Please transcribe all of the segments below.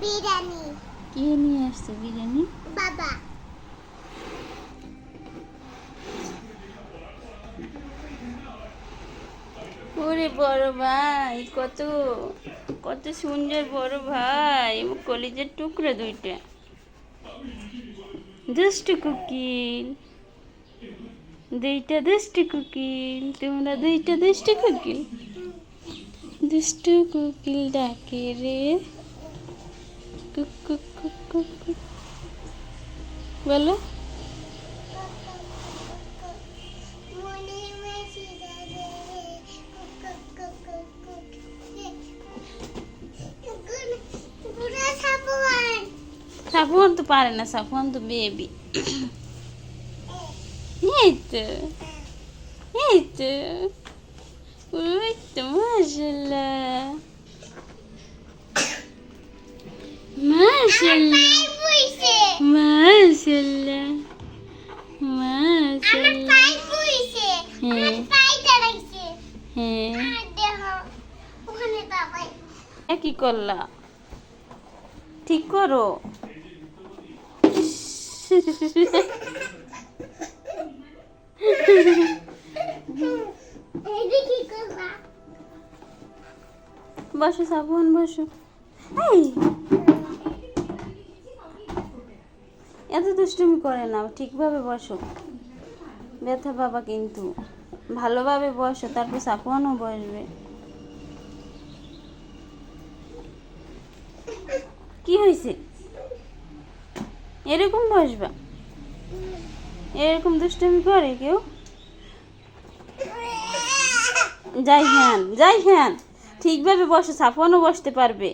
বিরিয়ানি। কে নিয়ে আসছে বিরিয়ানি? বাবা। ওরে বড় ভাই কত কত সুন্দর বড় ভাই। কলেজের টুকরো দুইটা। দুষ্টু কুকিল। দুইটা দুষ্টু কুকিল। তোমরা দুইটা দুষ্টু কুকিল। দুষ্টু কুকিল ডাকে রে। বলো মনে মেশি দাদে কুক কুক কুক কুক পুরা সাপোয়ান সাফওয়ান তো পারে না সাফওয়ান তো বেবি এই তো এই তো ওই তো মাশাল্লাহ মাশাল্লাহ মাশাল্লাহ মাশাল্লাহ হ্যাঁ। হ্যাঁ। কি করলা? ঠিক করো। বসো সাবুন বসো। এই। এত দুষ্টুমি করে না, ঠিকভাবে বসো। ব্যথা বাবা কিন্তু। ভালোভাবে বসো, তারপর সাপুয়ানও বসবে। কি হয়েছে এরকম বসবা? এরকম দুষ্টুমি করে কেউ? যাই হ্যান যাই হ্যান ঠিকভাবে বসো সাফনও বসতে পারবে।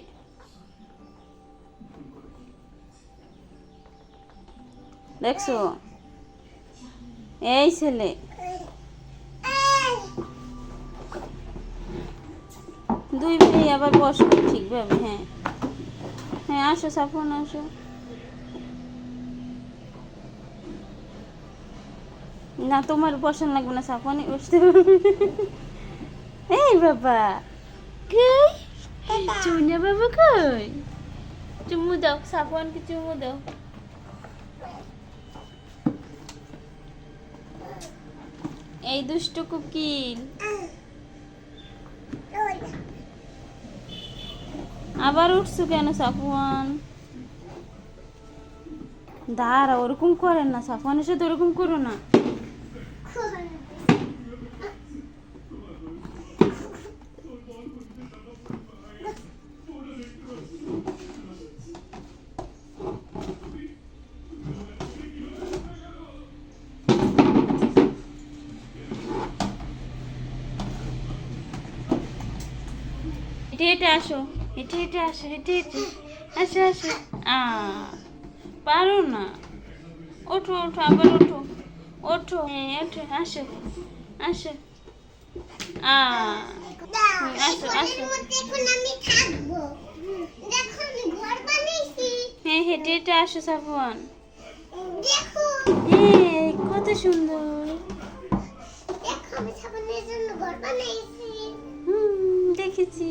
দেখছ? এই ছেলে। দুই ভাই আবার বসো ঠিকভাবে হ্যাঁ। হ্যাঁ আসো সাফন আসো। না তোমার বসান লাগবে না সাফনে বসতে এই বাবা। কই? চুনিয়া বাবা কই চুমু দাও সাফনকে চুমু দাও। এই দুষ্ট কুকিল। আবার উঠছো কেন সাফওয়ান? দাঁড়া, ওরকম করেন না, সাফওয়ানের সাথে ওরকম করো না। হেঁটে আসো হেঁটে হেঁটে আসো হেঁটে হেঁটে আসো আসো। আ পারো না। ওঠো ওঠো আবার ওঠো। ওঠো হ্যাঁ ওঠো আসো আসো। আ আসো, আসো। হ্যাঁ হেঁটে হেঁটে আসো সাফওয়ান। হ্যাঁ কত সুন্দর। দেখেছি।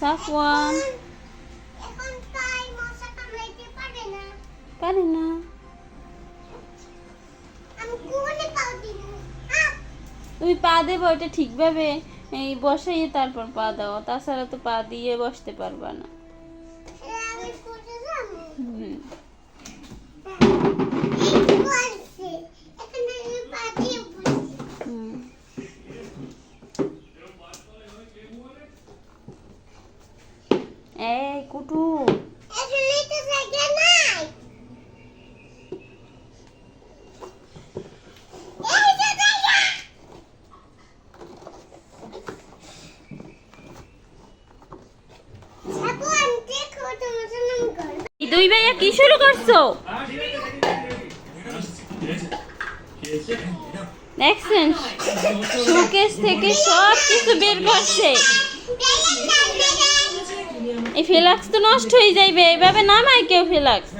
সাফওয়ান পারে না তুমি পা দেবো ওটা ঠিকভাবে, এই বসাইয়ে তারপর পা দাও। তাছাড়া তো পা দিয়ে বসতে পারবা না আমি কোথায় যাব হুম। এই বলছে এখানে আমি পা দিয়ে বসি হুম। এই কুটু দুই ভাইয়া কি শুরু করছ? দেখছেন? শোকেস থেকে সব কিছু বের করছে। এই ফ্লাক্স তো নষ্ট হয়ে যাইবে এইভাবে নামায় কেউ ফ্লাক্স।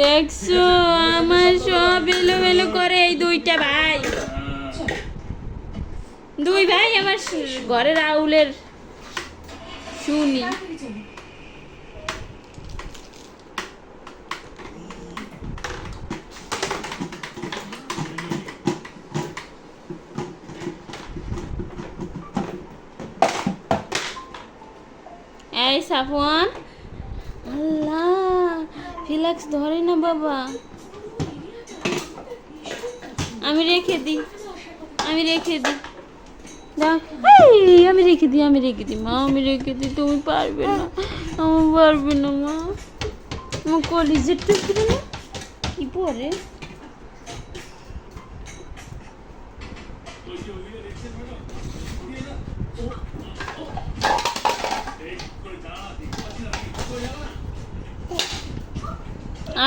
দেখছ, আমার সব এলো এলো করে এই দুইটা ভাই। দুই ভাই আমার ঘরের আউলের শুনি। এই সাফওয়ান আল্লাহ ফিলাক্স ধরে না বাবা। আমি রেখে দিই, আমি রেখে দিই। আমি রেখে দিই, আমি রেখে দিই। মা, আমি রেখে দিই, তুমি পারবে না। আমার পারবে না, মা। আমার কলেজের টুকরো না কি পরে?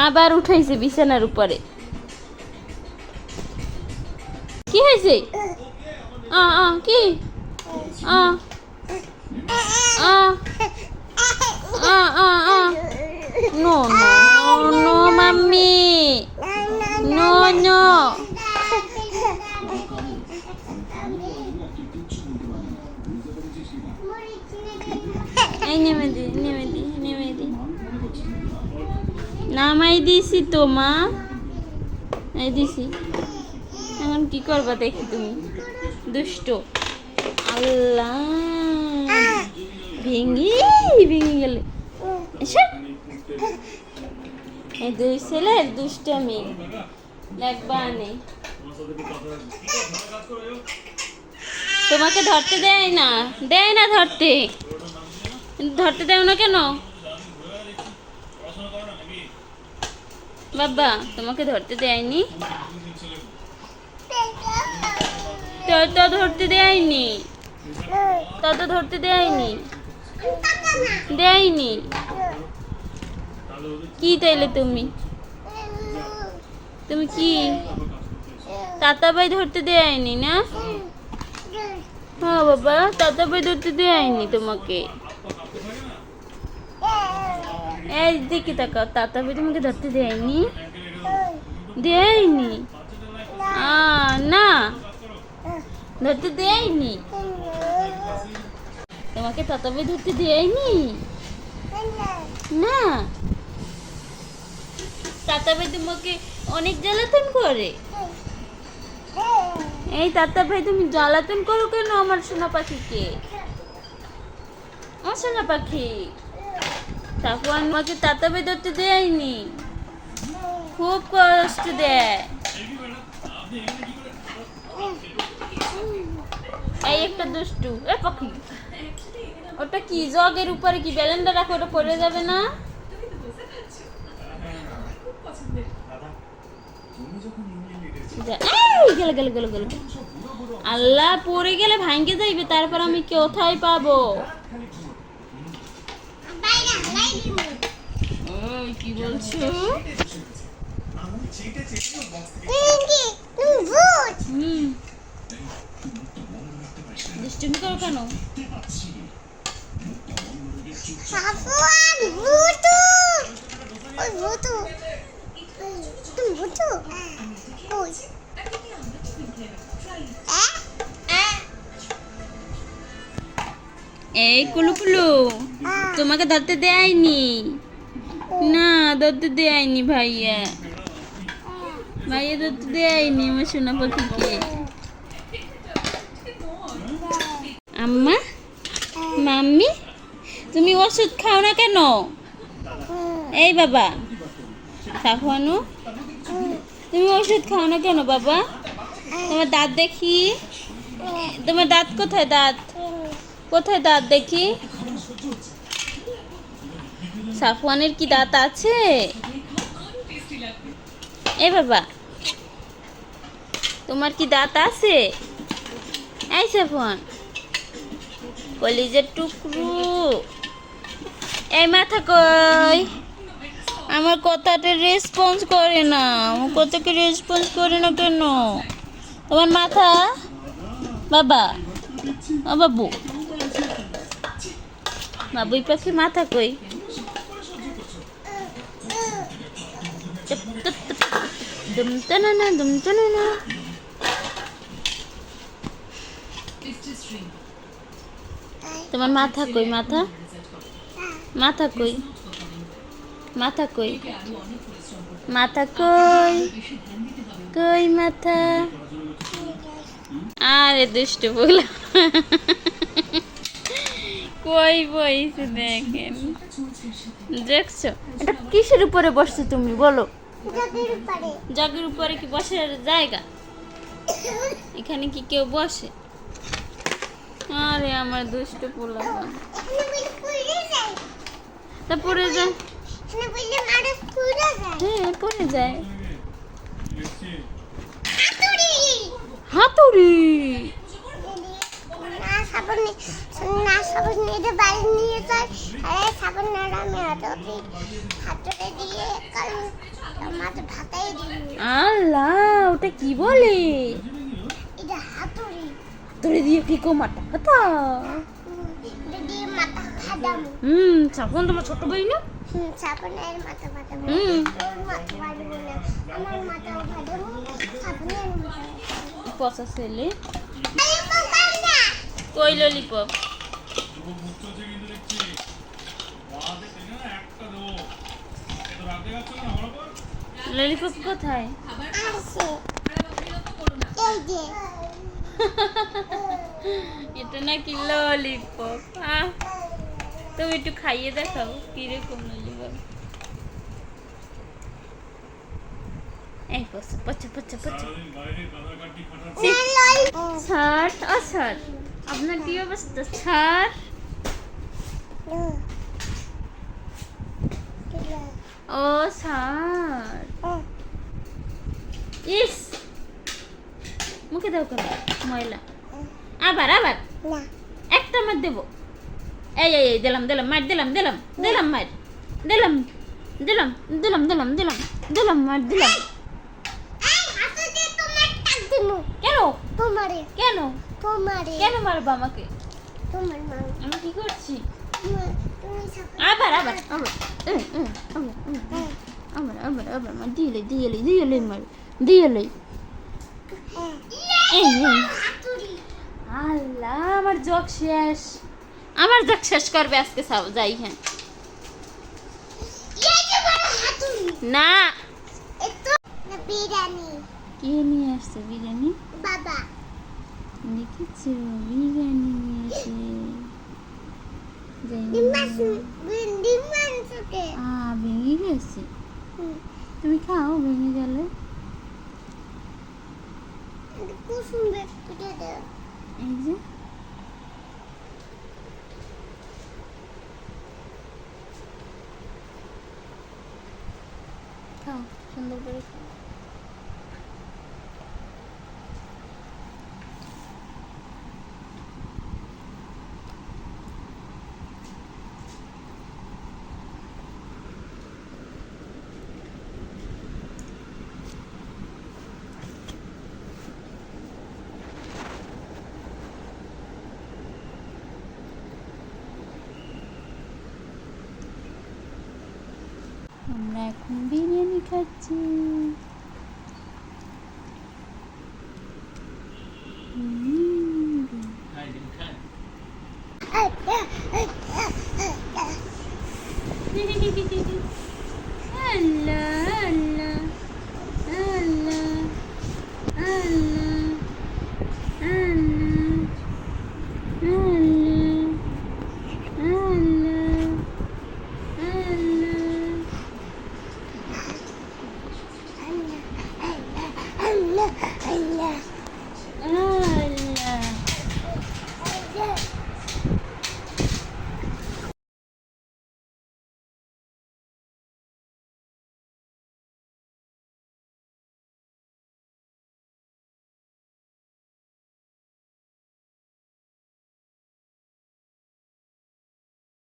আবার উঠাইছে বিছানার উপরে কি হয়েছে আ আ কি আ আ আ আ আ নো নো নো দিছি তো, মা। এই দিছি। এখন কি করবা দেখি তুমি? দুষ্ট। আল্লাহ। ভেঙে ভেঙে গেলে। এই দুই ছেলের দুষ্টামি। লাগবা নেই তোমাকে ধরতে দেয় না। দেয় না ধরতে। ধরতে দেয় না কেন? বাবা, তোমাকে ধরতে দেয়নি? তো ধরতে দেয়নি? তো তো ধরতে দেয়নি? দেয়নি? কি তাইলে তুমি? তুমি কি? তাতা ভাই ধরতে দেয়নি না? হ্যাঁ বাবা তাতা ভাই ধরতে দেয়নি তোমাকে। এই দেখি তাকাও, তাতা ভাই তোমাকে ধরতে দেয়নি? দেয়নি? না। ধরতে দেয়নি? তোমাকে তাতা ভাই ধরতে দেয়নি? না। তাতা ভাই তোমাকে অনেক জ্বালাতন করে। এই তাতা ভাই, তুমি জ্বালাতন করো কেন আমার সোনা পাখিকে? আমার সোনা পাখি। তারপর আমাকে তাতা ভাই ধরতে দেয়নি। খুব কষ্ট দেয়। এই একটা দুষ্টু। এ পাখি ওটা কি? জগের উপরে কি? ব্যালেন্ডার রাখো, ওটা পড়ে যাবে না? গেল গেল গেল গেল। আল্লাহ, পড়ে গেলে ভাঙ্গে যাইবে, তারপর আমি কোথায় পাবো? কি বলছো? দুষ্টুমি করো কেন? এই কুলু কুলু তোমাকে ধরতে দেয়নি। না ধরতে দেয়নি ভাইয়া। ভাইয়া ধরতে দেয়নি, আমার সোনা পাখিকে। আম্মা, মাম্মি, তুমি ওষুধ খাও না কেন? এই বাবা সাফানু তুমি ওষুধ খাও না কেন বাবা? তোমার দাঁত দেখি। তোমার দাঁত কোথায় দাঁত? কোথায় দাঁত দেখি? সাফওয়ানের কি দাঁত আছে? এ বাবা, তোমার কি দাঁত আছে? এই সাফওয়ান, কলিজের টুকরু। এই মাথা কই? আমার কথাটা রেসপন্স করে না। আমার কথাকে রেসপন্স করে না কেন? তোমার মাথা? বাবা, বাবু বাবুই পাখি মাথা কই? দুম টানানা, দুম টানানা। তোমার মাথা কই মাথা? মাথা কই? মাথা কই? মাথা কই? কই মাথা? আরে দুষ্টু বলা কই বইছে দেখেন। দেখছ? এটা কিসের উপরে বসছো তুমি? বলো। জগের উপরে। কি বসার জায়গা? এখানে কি কেউ বসে? আরে আমার দুষ্ট পোলা তা পড়ে যায় হ্যাঁ পড়ে যায়। হাতুড়ি। না সাবন সাবন নিয়ে বাড়ি নিয়ে যায় আরে সাবন না আমি হাতুড়ি হাতুড়ি দিয়ে মাথা ভাতাই দিই। আল্লাহ ওটা কি বলে? এটা হাতুড়ি। হাতুড়ি দিয়ে কি কথা দিয়ে মাথা ফাদাম হুম তখন তোমার ছোট বই না? হুম সাবনের মাথা ফাদাম হুম। মাথা ফাদাম আমার মাথা ফাদাম সাবনের মাথা পচা ছেলে? কই ললিপপ? ললিপপ কোথায়? আসে এই যে এটা নাকি ললিপপ আহ। তুমি একটু খাইয়ে দেখাও কীরকম ললিপপ? এই পচা পচা পচা পচা। ও। স্যার আপনার কি অবস্থা স্যার? ও স্যার। ইস! মুখে দাও কেন ময়লা। আবার আবার। একটা মার দেবো। এই এই এই দিলাম দিলাম মার দিলাম দিলাম দিলাম মার। দিলাম দিলাম দিলাম দিলাম দিলাম দিলাম মার দিলাম এই হাতে দিয়ে তোমার টাক দিমু কেন? তোমারে। কেন? তোমারে। কেন মারবো আমাকে? তোমার মা। আমি কি করছি? আবার আবার আবার। এ, আবার আবার, আবার। মার দিলে দিলে দিলে মার দিলে হাতুড়ি আল্লাহ আমার জগ শেষ। আমার জগ শেষ করবে আজকে সব যাই হ্যাঁ। না বিরিয়ানি। কে নিয়ে আসছে বিরিয়ানি? বাবা। দেখেছ বিরিয়ানি নিয়ে ভেঙে গেছে। তুমি খাও ভেঙে গেলে। এই যে খাও সুন্দর করে খাও আমরা এখন বিরিয়ানি খাচ্ছি হুম।